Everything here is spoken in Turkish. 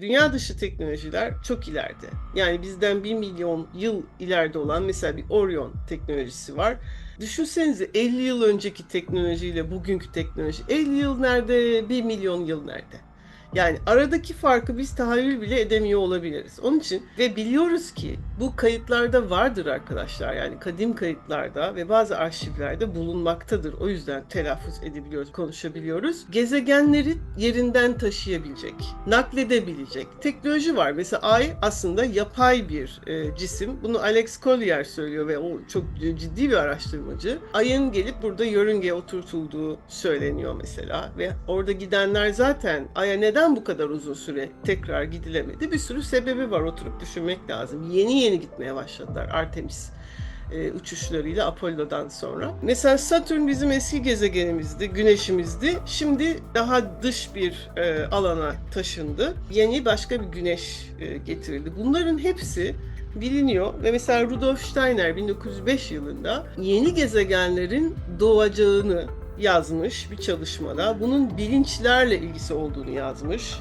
dünya dışı teknolojiler çok ileride. Yani bizden 1 milyon yıl ileride olan mesela bir Orion teknolojisi var. Düşünsenize 50 yıl önceki teknolojiyle bugünkü teknoloji. 50 yıl nerede, 1 milyon yıl nerede? Yani aradaki farkı biz tahayyül bile edemiyor olabiliriz. Onun için ve biliyoruz ki bu kayıtlarda vardır arkadaşlar. Yani kadim kayıtlarda ve bazı arşivlerde bulunmaktadır. O yüzden telaffuz edebiliyoruz, konuşabiliyoruz. Gezegenleri yerinden taşıyabilecek, nakledebilecek teknoloji var. Mesela Ay aslında yapay bir e, cisim. Bunu Alex Collier söylüyor ve o çok ciddi bir araştırmacı. Ayın gelip burada yörüngeye oturtulduğu söyleniyor mesela ve orada gidenler zaten Ay'a neden bu kadar uzun süre tekrar gidilemedi? Bir sürü sebebi var oturup düşünmek lazım. Yeni yeni gitmeye başladılar Artemis e, uçuşlarıyla Apollo'dan sonra. Mesela Satürn bizim eski gezegenimizdi, güneşimizdi. Şimdi daha dış bir e, alana taşındı. Yeni başka bir güneş e, getirildi. Bunların hepsi biliniyor ve mesela Rudolf Steiner 1905 yılında yeni gezegenlerin doğacağını yazmış bir çalışmada. Bunun bilinçlerle ilgisi olduğunu yazmış.